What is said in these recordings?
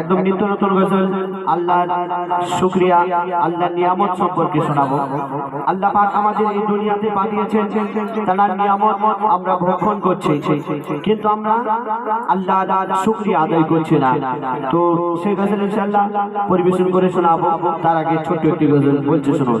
একদম নিত্য নতুন গজল। আল্লাহ শুক্রিয়া আল্লাহ নিয়ামত সম্পর্কে শোনাবো। আল্লাহ পাক আমাদের এই দুনিয়াতে পাঠিয়েছেন তার নিয়ামত আমরা ভক্ষণ করছি। কিন্তু আমরা আল্লাহ শুক্রিয়া আদায় করছি না। তো সেই গজল ইনশাআল্লাহ পরিবেশন করে শোনাবো। তার আগে ছোট্ট একটি গজল বলছে শুনুন।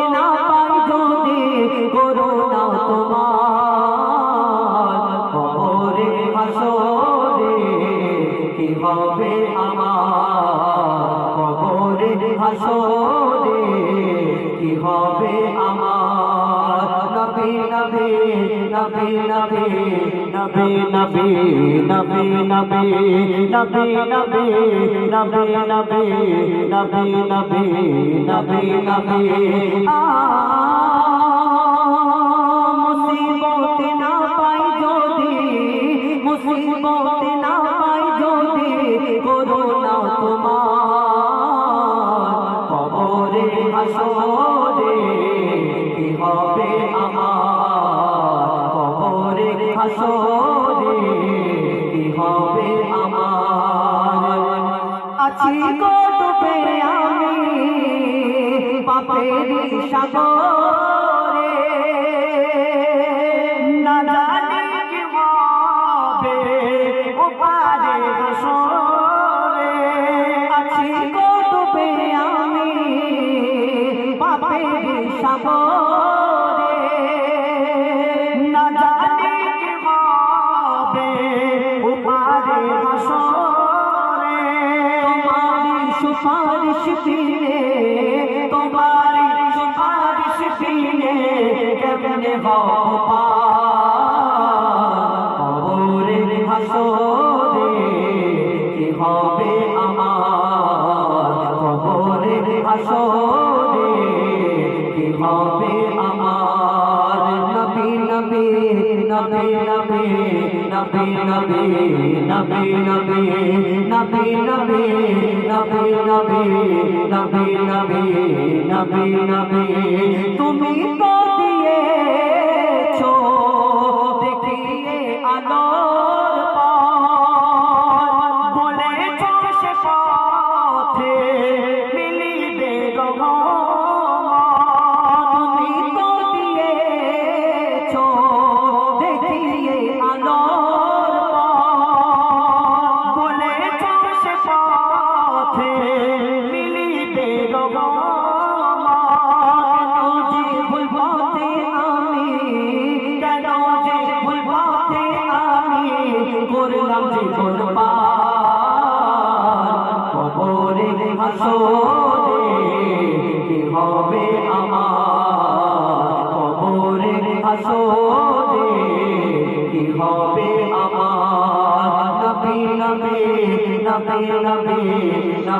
নবী নবী নবী নবী নবী নবী নবী নবী নবী নবী নবী নবী মুসিবত না পাই যদি মুসিবত না পাই যদি করোনা তোমার কবরে হাসরে সাগরে না জানি কি হবে ওপারে হাসরে আছি ডুবে আমি পাপের সাগরে না জানি কি হবে ওপারে হাসরে তোমারি সুপারিশ দিলে নবী নবী নবী নবী নবী নবী নবী নবী নবী নবী নবী তুমি তো দিয়েছ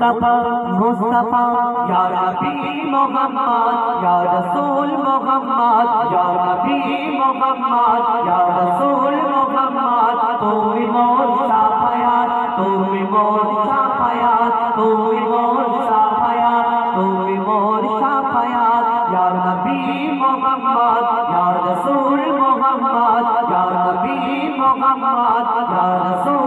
मुस्तफ़ा मुस्तफ़ा। या नबी मोहम्मद, या रसूल मोहम्मद, या नबी मोहम्मद, या रसूल मोहम्मद। तुम मोर शाफयात तुम मोर शाफयात तुम मोर शाफयात तुम मोर शाफयात या नबी मोहम्मद, या रसूल मोहम्मद, या नबी मोहम्मद, या रसूल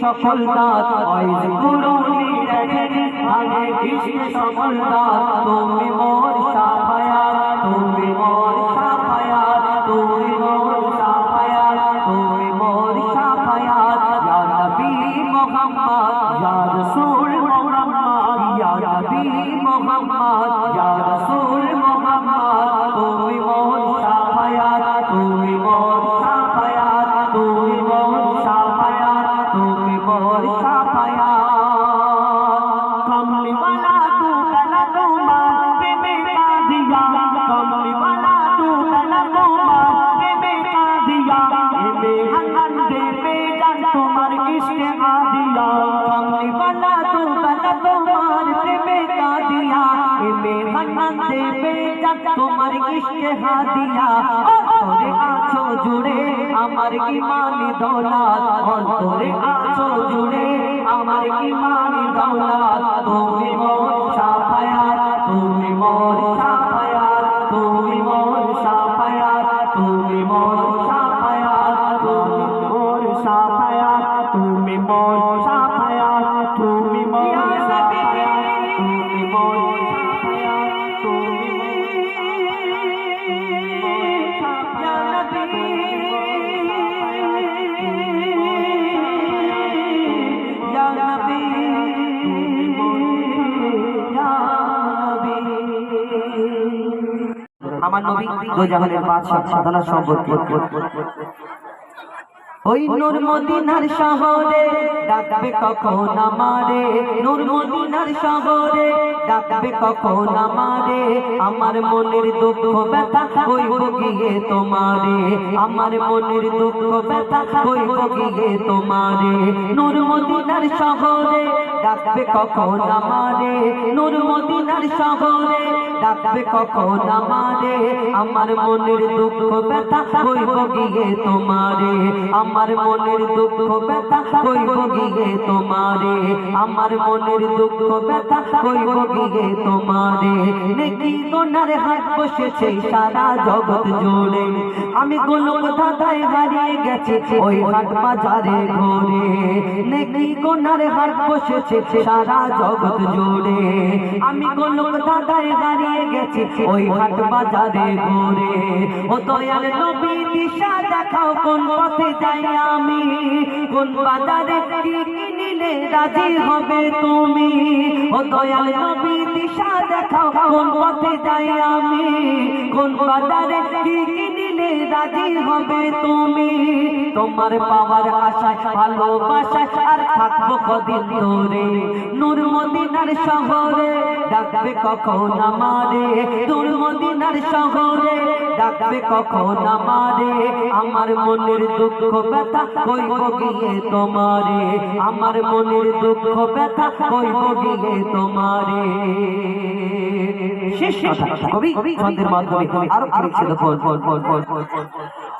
সফলতা তুমি তোমার ইশকে হাদিয়া অন্তরে আছো জুড়ে আমার ইমানি দৌলাত অন্তরে আছো জুড়ে আমার ইমানি দৌলাত তুমি মোর সাফায়াত, তুমি মোর সাফায়াত। আমার নবী দোজাহানের বাদশাহ সাধনা সম্পর্কে। ওই নূর মদিনার শহরে ডাকবে কখন আমারে? নূর মদিনার শহরে ডাকবে কখন আমারে? আমার মনের দুঃখ ব্যথা হইব গিয়ে তোমারে। আমার মনের দুঃখ ব্যথা হইব গিয়ে তোমারে। নূর মদিনার শহরে ডাকবে কখন আমারে? নূর মদিনার শহরে ডাকবে কখন আমারে? আমার মনের দুঃখ ব্যথা হইব গিয়ে তোমারে। আমার মনের দুঃখ ব্যথা হইব গিয়ে তোমারে। আমার মনের দুঃখ ব্যথা হইব গিয়ে তোমারে। নেকি গোনার হাত বসেছে সারা জগৎ জুড়ে। আমি গোলক ধাঁধায় হারিয়ে গেছি ওই হাট বাজারে ঘুরে। নেকি গোনার হাট বসেছে সারা জগৎ জুড়ে। আমি গোলক ধাঁধায় হারিয়ে গেছি ওই হাট বাজারে ঘুরে। ও দয়াল নবী দিশা দেখাও কোন পথে যাই আমি? কোন বাজারে কিনিলে রাজি হবে তুমি? ও দয়াল দিশা দেখাও, কোন পথে যাই আমি? কোন রাজি হবে তুমি? তোমার পাওয়ার আশায়, ভালোবাসায় আর থাকব কদিন ধরে। নূর মদিনার শহরে ডাকবে কখন আমারে? নূর মদিনার শহরে ডাকবে কখন আমারে? আমার মনের দুঃখ ব্যথা হইব গিয়ে তোমারে। আমার মনের দুঃখ ব্যথা হইব গিয়ে তোমারে। শেষ কথা। কবি ছন্দের মাধ্যমে আরও লিখছে দেখো বল বল বল বল।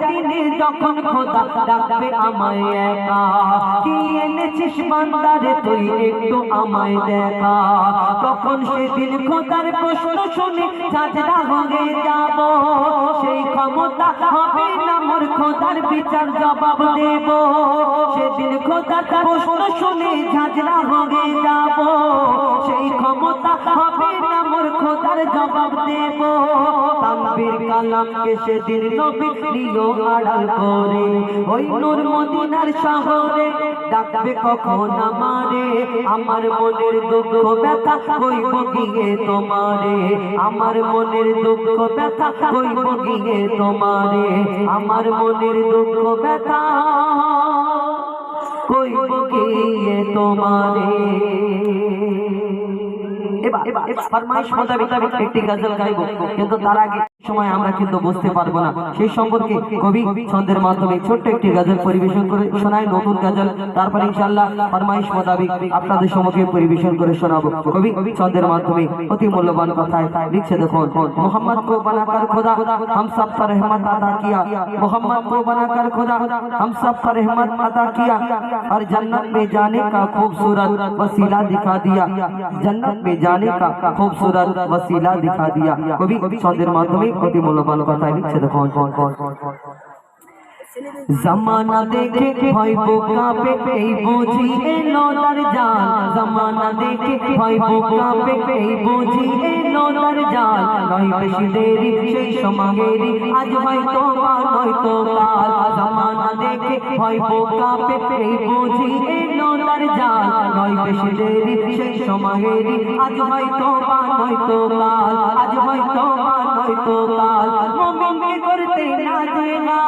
দিনে যখন খোদা ডাকবে আমায় একা, কি এনেছিস বান্দারে তুই একটু আমায় দেখা? তখন সেদিন খোদার প্রশ্ন শুনে সাজরা হয়ে যাব। সেই ক্ষমতা হবে না মোর খোদার বিচার জবাব দেব। সেদিন খোদার প্রশ্ন শুনে ঝাঁঝরা হয়ে যাব। সেই ক্ষমতা হবে না মোর খোদার জবাব দেব। তানবীর কালামকে সেদিন নবী নিল আড়াল করে ওই নূর মদিনার শহরে ডাকবে কখন আমারে আমার মনের দুঃখ ব্যথা হইব গিয়ে তোমারে আমার মনের দুঃখ ব্যথা হইব গিয়ে তোমারে আমার মনের দুঃখ ব্যথা হইব গিয়ে তোমারে এবার ফরমাইশ মোতাবেক একটি গজল গাইবো কিন্তু তার আগে সময় আমরা কিন্তু বুঝতে পারবো না সেই সম্পর্কে কবি ছন্দের মাধ্যমে ছোট্ট একটি গজল পরিবেশন করে শোনায় নতুন গজল তারপর ইনশাআল্লাহ ফরমাইশ মোতাবেক আপনাদের সম্মুখে পরিবেশন করে শোনাবো কবি ছন্দের মাধ্যমে অতি মূল্যবান কথায় লিখছে দেখুন মোহাম্মদ को बनाकर खुदा हम सब पर रहमत अता किया मोहम्मद को बनाकर खुदा हम सब पर रहमत अता किया और जन्नत में जाने का खूबसूरत वसीला दिखा दिया जन्नत में जाने का खूबसूरत वसीला दिखा दिया কবি ছন্দের মাধ্যমে অতি মূল্যবান কথা লিখছে দেখুন জামানা দেখে ভয় বোকাবে এই বুঝি এলো তার জাল জামানা দেখে ভয় বোকাবে এই বুঝি এলো তার জাল নয় বেশি দেরি সেই সমাগেরি আজ হয়তো বা নয়তো কাল জামানা দেখে ভয় বোকাবে এই বুঝি এলো তার জাল নয় বেশি দেরি সেই সমাগেরি আজ হয়তো বা নয়তো কাল আজ হয়তো বা নয়তো কাল মুমিনকে করতে না যে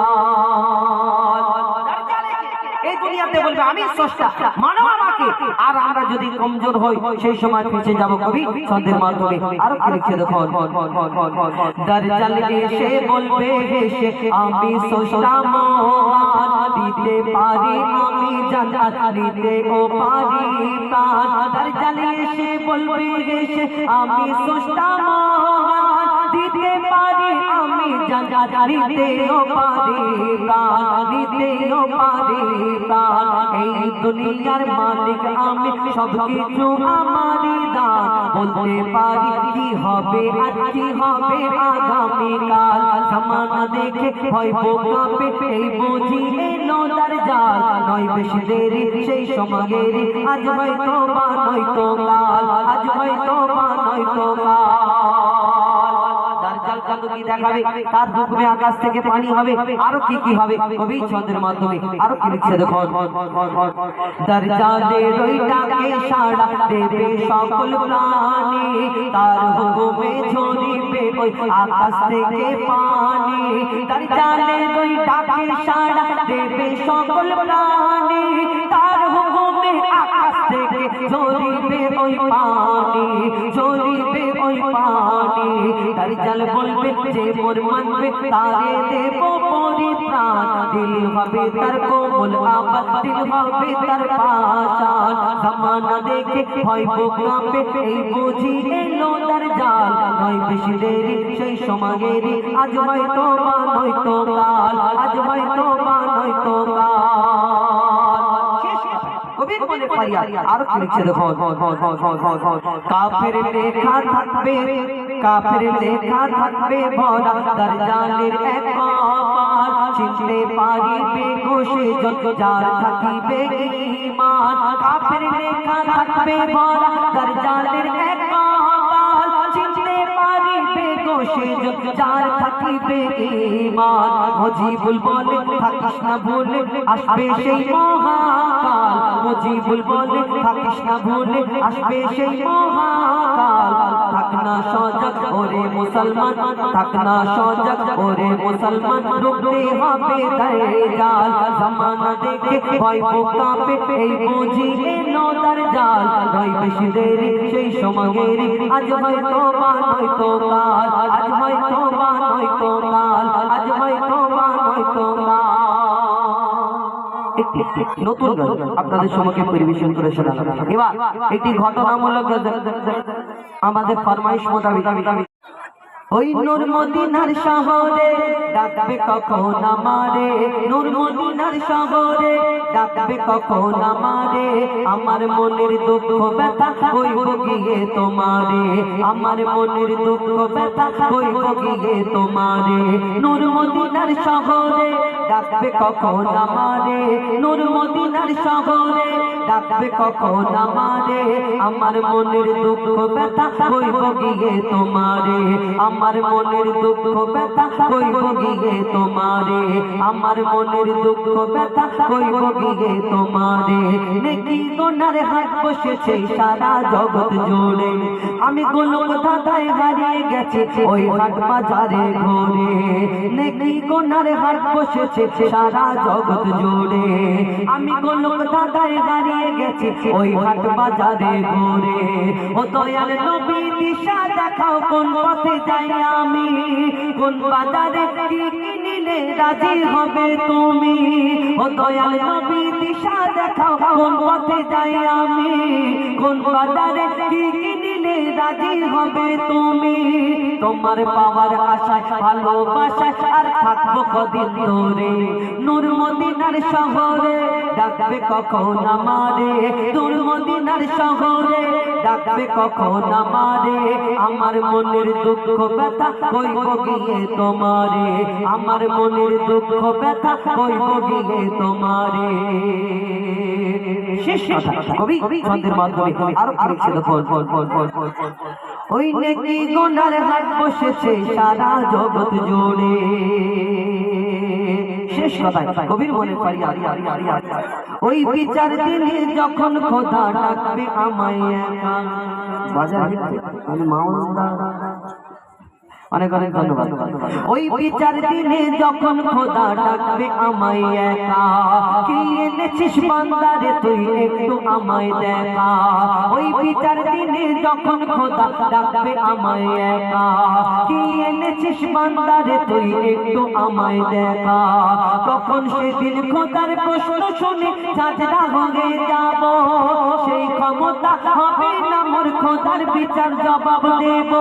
এই বলবে, আমি স্রষ্টা মানব আমাকে। আর আমরা যদি কমজোর হই, সেই সময় পিছিয়ে যাব কবি ছন্দের মাধ্যমে। আরও কি লিখছে দেখো দরজাল এসে বলবে হেসে, আমি স্রষ্টা মহান, দিতে পারি আমি জান্নাত ও পারি প্রাণ। দরজাল এসে বলবে হেসে, আমি স্রষ্টা মহান দিতে পারি, আমি জান্নাত দিতেও পারি প্রাণ দিতেও পারি এই দুনিয়ার মালিক আমি সব কিছু আমারই দান বলতে পারি, কি হবে আর কি হবে আগামী কাল সামানা দেখে ভয় বোকাবে এই বুঝি এলো তার জাল। নয় বেশি দেরি, সেই সমাগেরি, আজ হয়তো বা নয়তো কাল। আজ হয়তো বা নয়তো কাল। দার্জাল কি দেখাবে, তার হুকুমে আকাশ থেকে পানি হবে। আরও কি কি হবে? কবি ছন্দের মাধ্যমে আরও কি লিখছে দেখো দার্জালের ওই সাড়া দেবে সকল প্রাণী। তার হুকুমে ঝরিবে ওই আকাশ থেকে পানি। দার্জালের ওই সাড়া দেবে সকল প্রাণী। তার হুকুমে আকাশ থেকে ঝরিবে ওই পানি। দার্জাল বলবে যে মোর মানবে তারে দেব পরিত্রাণ দিল হবে তার কোমল আবার দিল হবে তার পাশান জামানা দেখে ভয় বোকাবে এই বুঝি এলো তার নয় বেশি দেরি, সেই সমাগেরি আজ হয়তো বা নয়তো কাল, আজ হয়তো বা নয়তো কাল। কবির মনে পারিয়া আর কি দেখো কাফের লেখা থাকবে। কাফের লেখা থাকবে ভরা দরজালের এক কপাল। চিনতে পারিবে ঘোষে যত যার থাকিবে ঈমান। কাফের লেখা থাকবে ভরা দরজালের এক কপাল। চিনতে পারিবে ঘোষে যত যার থাকিবে ঈমান। মজিবুল বলে, থাকিস না ভুলে, আসবে সেই মহাকাল। মজিবুল বলে, থাকিস না ভুলে, আসবে সেই মহাকাল। থাক না সজাগ ওরে মুসলমান থাক না সজাগ ওরে মুসলমান রুখতে হবে দায়ে জাল জামানা দেখে ভয় কাঁপে, এই বুঝি এলো তার জাল নয় বেশি দেরি সেই সমাগেরি, আজ হয়তো বা নয়তো কাল। আজ হয়তো বা নয়তো কাল, আজ হয়তো বা নয়তো কাল। একটি নতুন আপনাদের সমক্ষে পরিবেশন করে শোনালাম এবার একটি ঘটনামূলক আমাদের ফরমাইশ মোতাবেক। ওই নূর মদিনার শহরে ডাকবে কখন আমারে? নূর মদিনার শহরে ডাকবে কখন আমারে? আমার মনের দুঃখ ব্যথা কই গিয়ে তোমারে। আমার মনের দুঃখ ব্যথা কই গিয়ে তোমারে। নূর মদিনার শহরে ডাকবে কখন আমারে? নূর মদিনার শহরে ডাকবে কখন আমারে? আমার মনের দুঃখ ব্যথা কই গিয়ে তোমারে। আমার মনের দুঃখ ব্যথা কই গিয়ে তোমারে। আমার মনের দুঃখ ব্যথা কই গিয়ে তোমারে। নেকি গোনার হাত বসেছে সারা জগৎ জুড়ে। আমি কোন কোথায় হারিয়ে গেছি ওই হাট বাজারে ঘুরে। নেকি গোনার হাট বসেছে সারা জগৎ জুড়ে। আমি কোন কোথায় হারিয়ে গেছি ওই হাট বাজারে ঘুরে। ও দয়াল নবী দিশা দেখাও কোন পথে যাই আমি। কোন বাজারে কি কিনিলে রাজি হবে তুমি? ও দয়াল নবী, দিশা দেখাও কোন পথে যাই আমি। কোন বাজারে কি রাজি হবে তুমি। তোমার পাওয়ার আশায়, ভালোবাসায় আর থাকব কদিন ধরে। নূর মদিনার শহরে ডাকবে কখন আমারে? নূর মদিনার শহরে ডাকবে কখন আমারে? আমার মনের দুঃখ ব্যথা কইব গিয়ে তোমারে। আমার মনের দুঃখ ব্যথা কইব গিয়ে তোমারে। কবি ছন্দের মাধ্যমে আরও কি লিখছে দেখো বল বল বল বল ওই নেকি গোনার হাট বসেছে সারা জগৎ জুড়ে। শেষ কথায় কবির মনে আরি আরি আরি আরি ওই বিচার দিনে যখন খোদা ডাকবে আমায় একা। বাজার আমি মাওলা অনেক অনেক ধন্যবাদ। ওই বিচার দিনে যখন খোদা ডাকবে আমায় একা কি এনেছিস বান্দারে তুই একটু আমায় দেখা। ওই বিচার দিনে যখন খোদা ডাকবে আমায় একা। কি এনেছিস বান্দারে তুই একটু আমায় দেখা। তখন সেদিন খোদার প্রশ্ন শুনে সাজরা হয়ে যাব। সেই ক্ষমতা হবে না মোর খোদার বিচার জবাব দেব।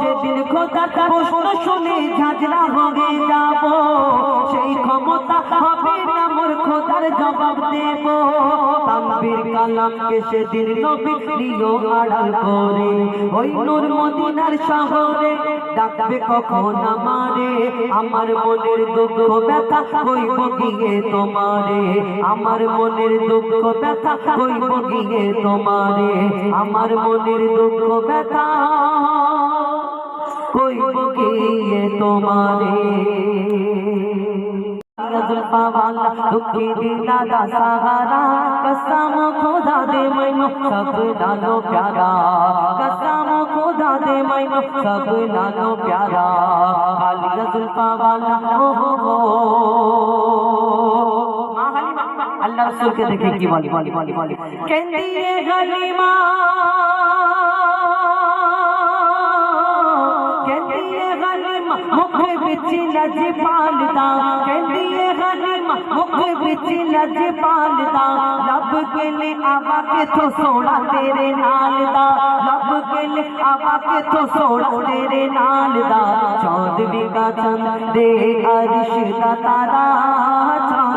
সেদিন খোদার প্রশ্ন শুনে ঝাঁঝরা হয়ে যাব। সেই ক্ষমতা হবে না মোর জবাব দেব। তানবীর কালামকে সেদিন নবী আড়াল করে। ওই নূর মদিনার শহরে ডাকবে কখন আমারে? আমার মনের দুঃখ ব্যথা কইব গিয়ে তোমারে। আমার মনের দুঃখ ব্যথা কইব গিয়ে তোমারে। আমার মনের দুঃখ ব্যথা কইব গিয়ে তোমারে जुल्फा वाला दुखी दीना दा सहारा कसम खुदा दे मैनो सब नालो प्यारा कसम खुदा दे मैनो सब नालो प्यारा कालिया जुल्फा वाला ओ हो हो আল্লাহ রসুলকে দেখে কি বলি বলি বলি বলি কেন্দিয়ে গলিমা কেন্দিয়ে ਵਿੱਚ ਲੱਜ ਪਾਲਦਾ ਕਹਿੰਦੀ ਏ ਗਨੀਮਾ ਮੁਖ ਵਿੱਚ ਲੱਜ ਪਾਲਦਾ ਲੱਭ ਕੇ ਲੈ ਆਵਾ ਕੇ ਤੋ ਸੋਣਾ ਤੇਰੇ ਨਾਲ ਦਾ ਲੱਭ ਕੇ ਲੈ ਆਵਾ ਕੇ ਤੋ ਸੋਣਾ ਤੇਰੇ ਨਾਲ ਦਾ ਚੌਦਵੀਂ ਦਾ ਚੰਦ ਦੇ ਅਰਸ਼ ਦਾ ਤਾਰਾ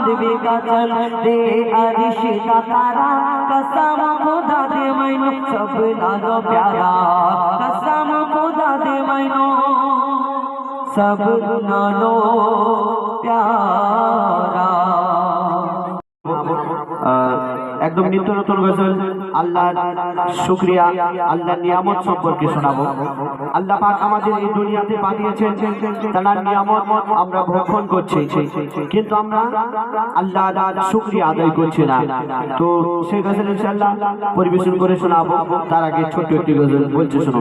चौदवी का चल दे अरिश का तारा कसम खुदा दे मैनो सब लागो प्यारा कसम खुदा दे मैनो सब नालो प्यारा আহ, একদম নিত্য নতুন গজল আল্লাহ শুক্রিয়া আল্লাহ নিয়ামত সম্পর্কে শোনাবো আল্লাহ পাক আমাদের এই দুনিয়াতে পাঠিয়েছেন তার নিয়ামত আমরা ভক্ষণ করছি কিন্তু আমরা আল্লাহ শুক্রিয়া আদায় করছি না তো সেই গজল ইনশাআল্লাহ পরিবেশন করে শোনাবো তার আগে ছোট্ট একটি গজল বলছে শোনো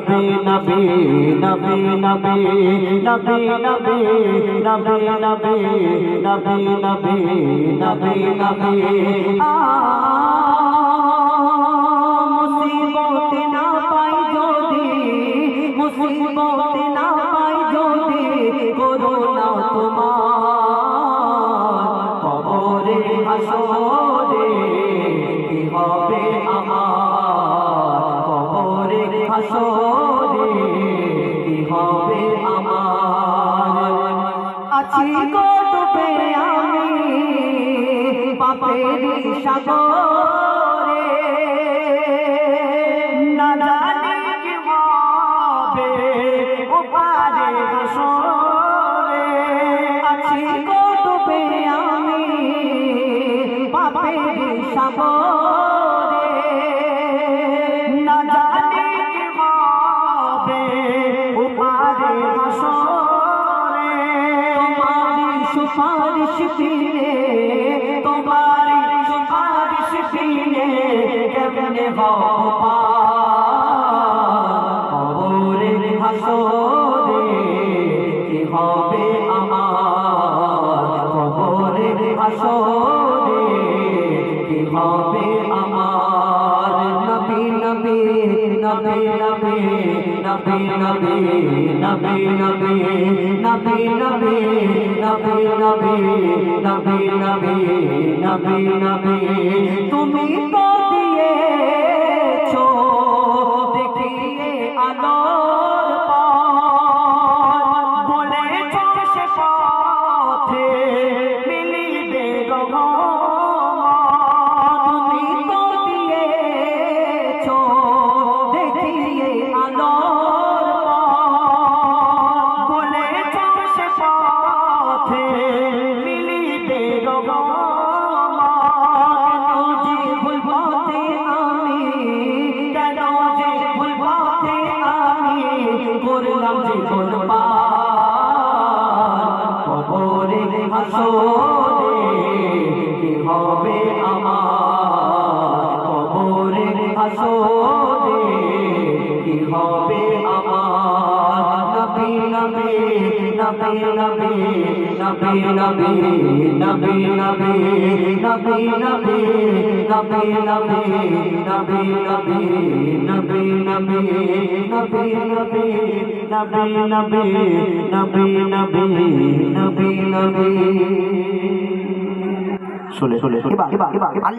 নবী নবী নবী নবী নবী নবী নবী নবী নবী নবী নবী নবী আ মুসিবত নবী নবী নবী নবী নবী নবী নবী নবী নবী নবী নবী নবী নবী নবী তুমি তো দিয়েছ নবী নবী নবী নবী নবী নবী নবী নবী নবী নবী নবী নবী নবী নবী নবী নবী নবী নবী নবী এবার এবার আল্লাহ